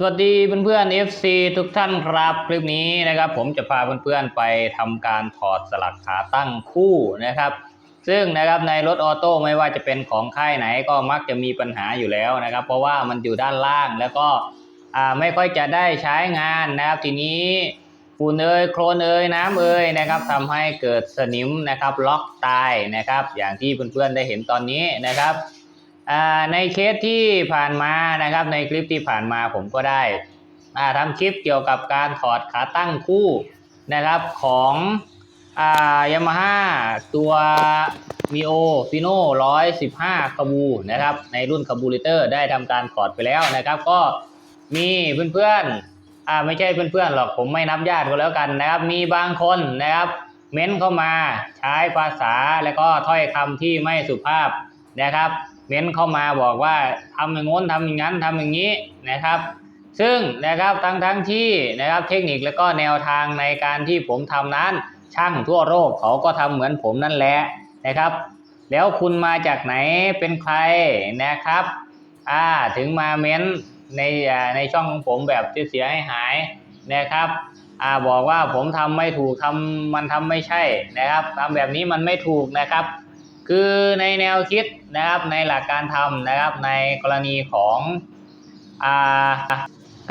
สวัสดีเพื่อนๆ FC ทุกท่านครับ คลิปนี้นะครับ ผมจะพาเพื่อนๆไปทำการถอดสลักขาตั้งคู่นะครับ ซึ่งนะครับในรถออโต้ไม่ว่าจะเป็นของค่ายไหนก็มักจะมีปัญหาอยู่แล้วนะครับ เพราะว่ามันอยู่ด้านล่างแล้วก็ไม่ค่อยจะได้ใช้งานนะครับ ทีนี้ฝุ่นเอยโคลนเอยน้ำเอยนะครับทำให้เกิดสนิมนะครับล็อกตายนะครับ อย่างที่เพื่อนๆได้เห็นตอนนี้นะครับ ในเคสที่ผ่านมานะครับ ในคลิปที่ผ่านมาผมก็ได้ทำคลิปเกี่ยวกับการถอดขาตั้งคู่นะครับของยามาฮ่าตัวมีโอฟิโน่ร้อยสิบห้าคาบูนะครับ ในรุ่นคาบูลิเตอร์ได้ทำการถอดไปแล้วนะครับ ก็มีเพื่อนๆอ่าไม่ใช่เพื่อนๆหรอกผมไม่นับญาติก็แล้วกันนะครับ มีบางคนนะครับเม้นเข้ามาใช้ภาษาและก็ถ้อยคำที่ไม่สุภาพนะครับ เม้นเข้ามาบอกว่าทำอย่างง้นทำอย่างนั้นทำอย่างนี้นะครับ ซึ่งนะครับทั้งทั้งที่นะครับเทคนิคและก็แนวทางในการที่ผมทำนั้น ช่างทั่วโลกเขาก็ทำเหมือนผมนั่นแหละนะครับ แล้วคุณมาจากไหนเป็นใครนะครับอ่าถึงมาเม้นในในช่องของผมแบบเสียให้หายนะครับอ่าบอกว่าผมทำไม่ถูกทำมันทำไม่ใช่นะครับทำแบบนี้มันไม่ถูกนะครับ คือในแนวคิดนะครับในหลักการทำนะครับในกรณีของอา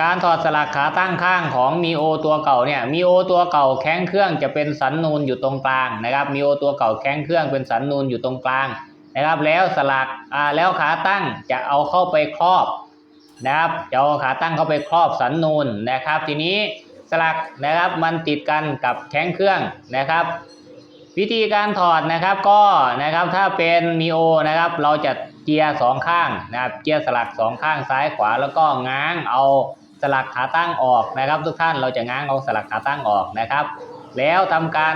การถอดสลักขาตั้งข้างของมีโอตัวเก่าเนี่ยมีโอตัวเก่าแข้งเครื่องจะเป็นสันนูนอยู่ตรงกลางนะครับมีโอตัวเก่าแข้งเครื่องเป็นสันนูนอยู่ตรงกลางนะครับแล้วสลักอ่าแล้วขาตั้งจะเอาเข้าไปครอบนะครับจะเอาขาตั้งเข้าไปครอบสันนูนนะครับ ทีนี้สลักนะครับมันติดกันกับแข้งเครื่องนะครับ วิธีการถอดนะครับก็นะครับถ้าเป็นมีโอนะครับ เราจะเจียร์สองข้างนะครับเจียร์สลักสองข้างซ้ายขวาแล้วก็ง้างเอาสลักขาตั้งออกนะครับ ทุกท่านเราจะง้างเอาสลักขาตั้งออกนะครับ แล้วทำการ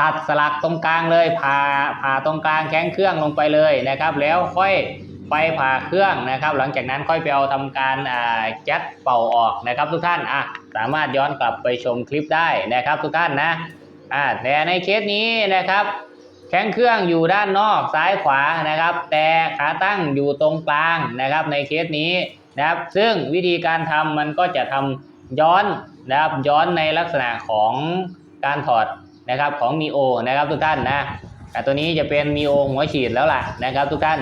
ตัดสลักตรงกลางเลยผ่าผ่าตรงกลางแข้งเครื่องลงไปเลยนะครับ แล้วค่อยไปผ่าเครื่องนะครับ หลังจากนั้นค่อยไปเอาทำการอ่าแก๊สเป่าออกนะครับ ทุกท่านอะสามารถย้อนกลับไปชมคลิปได้นะครับ ทุกท่านนะ อ่าแต่ในเคสนี้นะครับ แข้งเครื่องอยู่ด้านนอกซ้ายขวานะครับ แต่ขาตั้งอยู่ตรงกลางนะครับ ในเคสนี้นะครับ ซึ่งวิธีการทำมันก็จะทำย้อนนะครับย้อนในลักษณะของการถอดนะครับของมีโอนะครับทุกท่านนะแต่ตัวนี้จะเป็นมีโอหัวฉีดแล้วล่ะนะครับ ทุกท่าน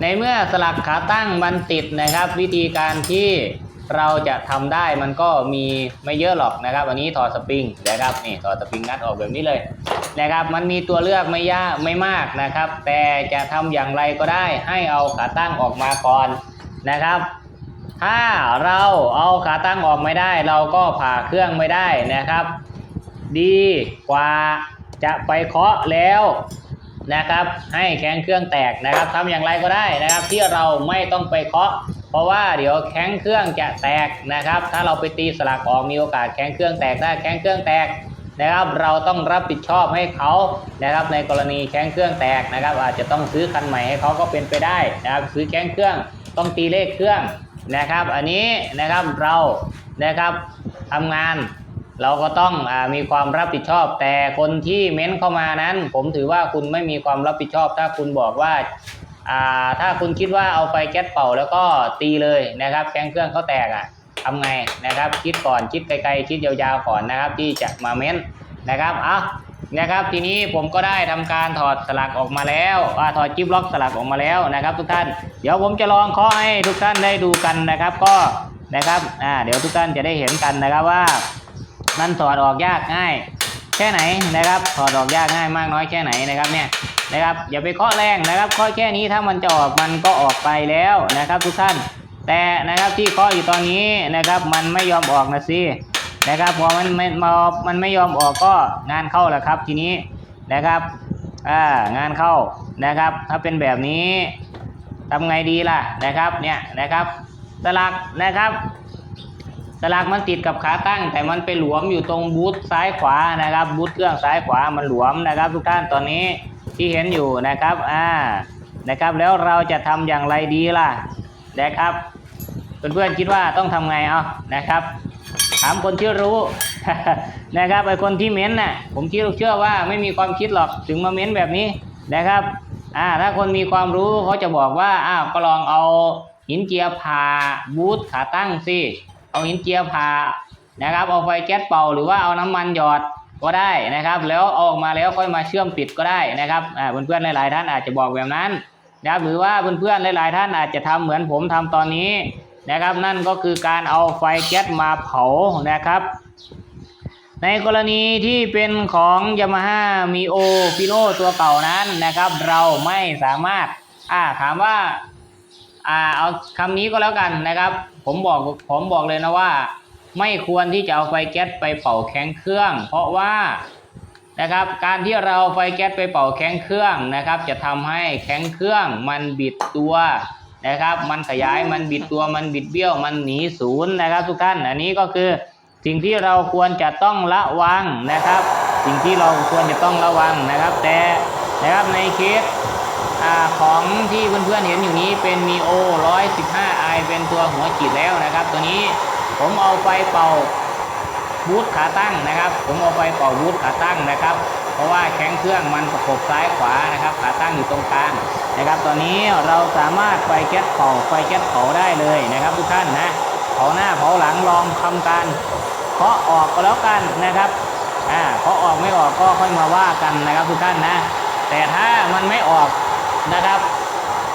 ในเมื่อสลักขาตั้งมันติดนะครับ วิธีการที่ เราจะทำได้มันก็มีไม่เยอะหรอกนะครับ อันนี้ถอดสปริงนะครับนี่ถอดสปริงงัดออกแบบนี้เลยนะครับ มันมีตัวเลือกไม่ยากไม่มากนะครับ แต่จะทำอย่างไรก็ได้ให้เอาขาตั้งออกมาก่อนนะครับ ถ้าเราเอาขาตั้งออกไม่ได้ เราก็ผ่าเครื่องไม่ได้นะครับ ดีกว่าจะไปเคาะแล้วนะครับ ให้แข้งเครื่องแตกนะครับทำอย่างไรก็ได้นะครับ ที่เราไม่ต้องไปเคาะ เพราะว่าเดี๋ยวแข้งเครื่องจะแตกนะครับ ถ้าเราไปตีสลักออกมีโอกาสแข้งเครื่องแตกได้แข้งเครื่องแตกนะครับ เราต้องรับผิดชอบให้เขานะครับ ในกรณีแข้งเครื่องแตกนะครับ อาจจะต้องซื้อคันใหม่ให้เขาก็เป็นไปได้นะครับ ซื้อแข้งเครื่องต้องตีเลขเครื่องนะครับ อันนี้นะครับเรานะครับทำงานเราก็ต้องอมีความรับผิดชอบ แต่คนที่เม้นเข้ามานั้น ผมถือว่าคุณไม่มีความรับผิดชอบ ถ้าคุณบอกว่า ถ้าคุณคิดว่าเอาไฟแก๊สเป่าแล้วก็ตีเลยนะครับแข้งเครื่องเขาแตกอะทำไงนะครับ คิดก่อนคิดไกลๆคิดยาวๆก่อนนะครับ ที่จะมาเม้นนะครับเอานะครับทีนี้ผมก็ได้ทำการถอดสลักออกมาแล้วอาถอดจิ๊บล็อกสลักออกมาแล้วนะครับ ทุกท่านเดี๋ยวผมจะลองเคาะให้ทุกท่านได้ดูกันนะครับ ก็นะครับอ่าเดี๋ยวทุกท่านจะได้เห็นกันนะครับว่ามันถอดออกยากง่าย แค่ไหนนะครับ ถอดออกยากง่ายมากน้อยแค่ไหนนะครับเนี่ย นะครับ อย่าไปเคาะแรงนะครับเคาะแค่นี้ถ้ามันจะออกมันก็ออกไปแล้วนะครับ ทุกท่าน แต่นะครับที่เคาะอยู่ตอนนี้นะครับ มันไม่ยอมออกนะสินะครับพอมันไม่มามันไม่ยอมออกก็งานเข้าแหละครับทีนี้นะครับอ่างานเข้านะครับ ถ้าเป็นแบบนี้ทำไงดีล่ะนะครับเนี่ยนะครับสลักนะครับสลักมันติดกับขาตั้ง แต่มันไปหลวมอยู่ตรงบูทซ้ายขวานะครับบูทเครื่องซ้ายขวามันหลวมนะครับ ทุกท่านตอนนี้ ที่เห็นอยู่นะครับอ่านะครับแล้วเราจะทำอย่างไรดีล่ะนะครับเพื่อนๆคิดว่าต้องทำไงเอานะครับ ถามคนที่รู้นะครับไอคนที่เม้นน่ะผมคิดเชื่อว่าไม่มีความคิดหรอกถึงมาเม้นแบบนี้นะครับอ่าถ้าคนมีความรู้เขาจะบอกว่าอ้าวก็ลองเอาหินเจียผ่าบูทขาตั้งสิเอาหินเจียผ่านะครับเอาไฟแก๊สเป่าหรือว่าเอาน้ำมันหยอด ก็ได้นะครับ แล้วเอาออกมาแล้วค่อยมาเชื่อมปิดก็ได้นะครับอ่าเพื่อนๆหลายๆท่านอาจจะบอกแบบนั้นนะครับหรือว่าเพื่อนๆหลายๆท่านอาจจะทำเหมือนผมทำตอนนี้นะครับ นั่นก็คือการเอาไฟแก๊สมาเผานะครับ ในกรณีที่เป็นของ Yamaha Mio Fino ตัวเก่านั้นนะครับ เราไม่สามารถอ่าถามว่าอ่าเอาคำนี้ก็แล้วกันนะครับ ผมบอกผมบอกเลยนะว่า ไม่ควรที่จะเอาไฟแก๊สไปเป่าแข้งเครื่อง เพราะว่านะครับการที่เราเอาไฟแก๊สไปเป่าแข้งเครื่องนะครับ จะทำให้แข้งเครื่องมันบิดตัวนะครับ มันขยายมันบิดตัวมันบิดเบี้ยวมันหนีศูนย์นะครับ ทุกท่านอันนี้ก็คือสิ่งที่เราควรจะต้องระวังนะครับ สิ่งที่เราควรจะต้องระวังนะครับ แต่นะครับในเคสอของที่เพื่อนๆเห็นอยู่นี้เป็น Mio 115i เป็นตัวหัวฉีดแล้วนะครับ ตัวนี้ ผมเอาไฟเป่าบูทขาตั้งนะครับ ผมเอาไฟเป่าบูทขาตั้งนะครับ เพราะว่าแข้งเครื่องมันประกบซ้ายขวานะครับ ขาตั้งอยู่ตรงกลางนะครับ ตอนนี้เราสามารถไฟแก๊สเป่าไฟแก๊สเผาได้เลยนะครับทุกท่านนะเผาหน้าเผาหลังลองทำการเคาะออกก็แล้วกันนะครับอ่าเคาะออกไม่ออกก็ค่อยมาว่ากันนะครับทุกท่านนะ แต่ถ้ามันไม่ออกนะครับ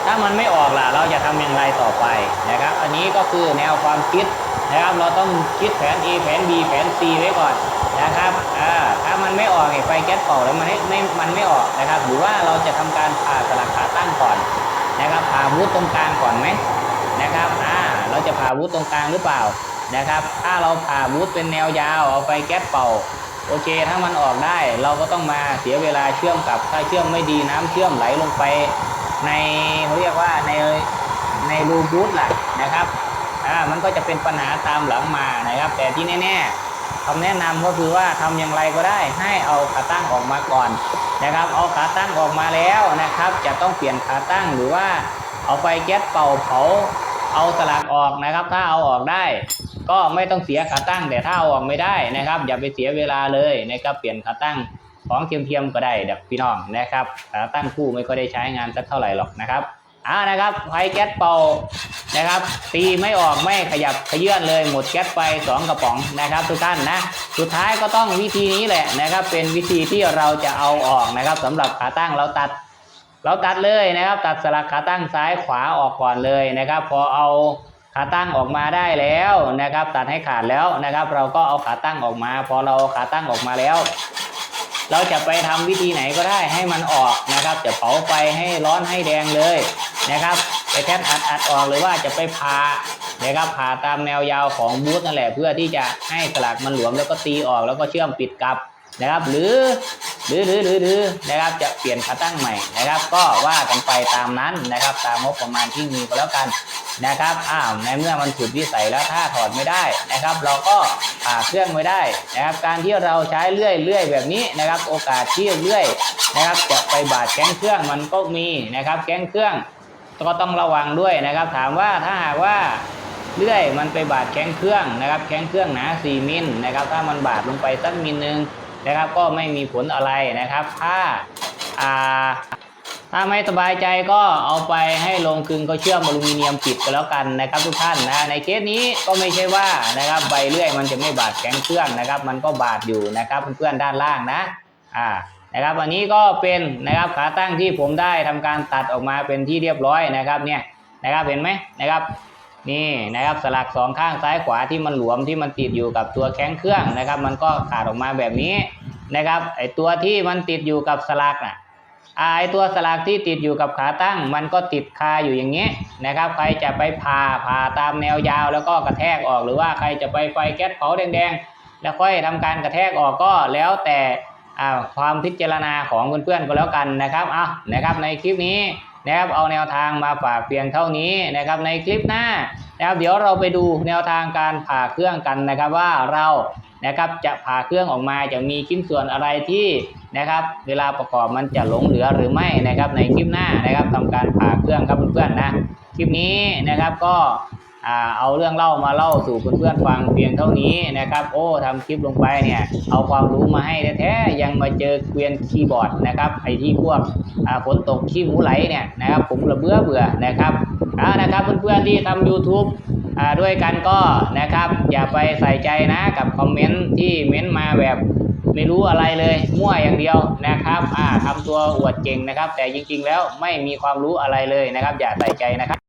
ถ้ามันไม่ออกล่ะเราจะทำอย่างไรต่อไปนะครับ อันนี้ก็คือแนวความคิด นะครับ เราต้องคิดแผน A แผน B แผน C ไว้ก่อนนะครับอ่าถ้ามันไม่ออกเนี่ยไฟแก๊สเป่าแล้วมันไม่ มันไม่ออกนะครับ หรือว่าเราจะทำการผ่าสลักขาตั้งก่อนนะครับ ผ่าบูทตรงกลางก่อนไหมนะครับอ่าเราจะผ่าบูทตรงกลางหรือเปล่านะครับ ถ้าเราผ่าบูทเป็นแนวยาวเอาไฟแก๊สเป่าโอเค ถ้ามันออกได้เราก็ต้องมาเสียเวลาเชื่อมกับถ้าเชื่อมไม่ดีน้ำเชื่อมไหลลงไป ในเขาเรียกว่าในในรูบูทล่ะนะครับ อ่ามันก็จะเป็นปัญหาตามหลังมานะครับ แต่ที่แน่ๆคำแนะนำก็คือว่าทำอย่างไรก็ได้ให้เอาขาตั้งออกมาก่อนนะครับ เอาขาตั้งออกมาแล้วนะครับ จะต้องเปลี่ยนขาตั้งหรือว่าเอาไฟแก๊สเป่าเผาเอาสลักออกนะครับ ถ้าเอาออกได้ ก็ไม่ต้องเสียขาตั้งแต่ถ้าเอาออกไม่ได้นะครับ อย่าไปเสียเวลาเลยนะครับเปลี่ยนขาตั้งของเทียมๆก็ได้เด็กพี่น้องนะครับขาตั้งคู่ไม่ค่อยได้ใช้งานสักเท่าไหร่หรอกนะครับ อ่านะครับไฟแก๊สเป่านะครับ ตีไม่ออกไม่ขยับขยื่นเลยหมดแก๊สไปสองกระป๋องนะครับ ทุกท่านนะ สุดท้ายก็ต้องวิธีนี้แหละนะครับ เป็นวิธีที่เราจะเอาออกนะครับสำหรับขาตั้งเราตัด เราตัดเลยนะครับ ตัดสลักขาตั้งซ้ายขวาออกก่อนเลยนะครับ พอเอาขาตั้งออกมาได้แล้วนะครับ ตัดให้ขาดแล้วนะครับ เราก็เอาขาตั้งออกมา พอเราเอาขาตั้งออกมาแล้วเราจะไปทำวิธีไหนก็ได้ให้มันออกนะครับ จะเผาไฟให้ร้อนให้แดงเลย นะครับ ไปแทบอัดอัดออกหรือว่าจะไปผ่านะครับผ่าตามแนวยาวของบูธนั่นแหละเพื่อที่จะให้สลักมันหลวมแล้วก็ตีออกแล้วก็เชื่อมปิดกลับนะครับ หรือหรือหรือหรือหรือนะครับจะเปลี่ยนขาตั้งใหม่นะครับ ก็ว่ากันไปตามนั้นนะครับ ตามงบประมาณที่มีก็แล้วกันนะครับอ้าวในเมื่อมันสุดวิสัยแล้วถ้าถอดไม่ได้นะครับ เราก็ผ่าเครื่องไว้ได้นะครับ การที่เราใช้เลื่อยเลื่อยแบบนี้นะครับ โอกาสที่เลื่อยนะครับ จะไปบาดแข้งเครื่องมันก็มีนะครับแข้งเครื่อง ก็ต้องระวังด้วยนะครับ ถามว่าถ้าหากว่าเลื่อยมันไปบาดแข้งเครื่องนะครับ แข้งเครื่องหนา 4 มิลนะครับ ถ้ามันบาดลงไปสักมิลนึงนะครับ ก็ไม่มีผลอะไรนะครับ ถ้าอ่าถ้าไม่สบายใจก็เอาไปให้ลงกึงก็เชื่อมอลูมิเนียมปิดก็แล้วกันนะครับ ทุกท่านนะในเคสนี้ก็ไม่ใช่ว่านะครับใบเลื่อยมันจะไม่บาดแข้งเครื่องนะครับ มันก็บาดอยู่นะครับเพื่อนๆด้านล่างนะอ่า นะครับอันนี้ก็เป็นนะครับขาตั้งที่ผมได้ทำการตัดออกมาเป็นที่เรียบร้อยนะครับเนี่ยนะครับเห็นไหมนะครับนี่นะครับสลักสองข้างซ้ายขวาที่มันหลวมที่มันติดอยู่กับตัวแข้งเครื่องนะครับ มันก็ขาดออกมาแบบนี้นะครับไอตัวที่มันติดอยู่กับสลักอะอ่าไอตัวสลักที่ติดอยู่กับขาตั้ง มันก็ติดคาอยู่อย่างนี้นะครับ ใครจะไปผ่าผ่าตามแนวยาวแล้วก็กระแทกออก หรือว่าใครจะไปไฟแก๊สเผาแดงๆ แล้วค่อยทำการกระแทกออกก็แล้วแต่ ความพิจารณาของเพื่อนๆก็แล้วกันนะครับอะนะครับในคลิปนี้นะครับเอาแนวทางมาฝากเพียงเท่านี้นะครับในคลิปหน้านะครับเดี๋ยวเราไปดูแนวทางการผ่าเครื่องกันนะครับว่าเรานะครับจะผ่าเครื่องออกมาจะมีชิ้นส่วนอะไรที่นะครับ เวลาประกอบมันจะหลงเหลือหรือไม่นะครับในคลิปหน้านะครับทำการผ่าเครื่องครับเพื่อนๆนะคลิปนี้นะครับก็ เอาเรื่องเล่ามาเล่าสู่เพื่อนๆฟังเพียงเท่านี้นะครับ โอ้ทำคลิปลงไปเนี่ย เอาความรู้มาให้แท้ๆยังมาเจอเกวียนคีย์บอร์ดนะครับไอที่พวกฝนตกขี้หมูไหลเนี่ยนะครับผมระเบื่อเบื่อนะครับอานะครับเพื่อนๆที่ทำ YouTube ด้วยกันก็นะครับอย่าไปใส่ใจนะกับคอมเมนต์ที่เม้นต์มาแบบไม่รู้อะไรเลยมั่วอย่างเดียวนะครับอ่าทำตัวอวดเก่งนะครับ แต่จริงๆแล้วไม่มีความรู้อะไรเลยนะครับ อย่าใส่ใจนะครับ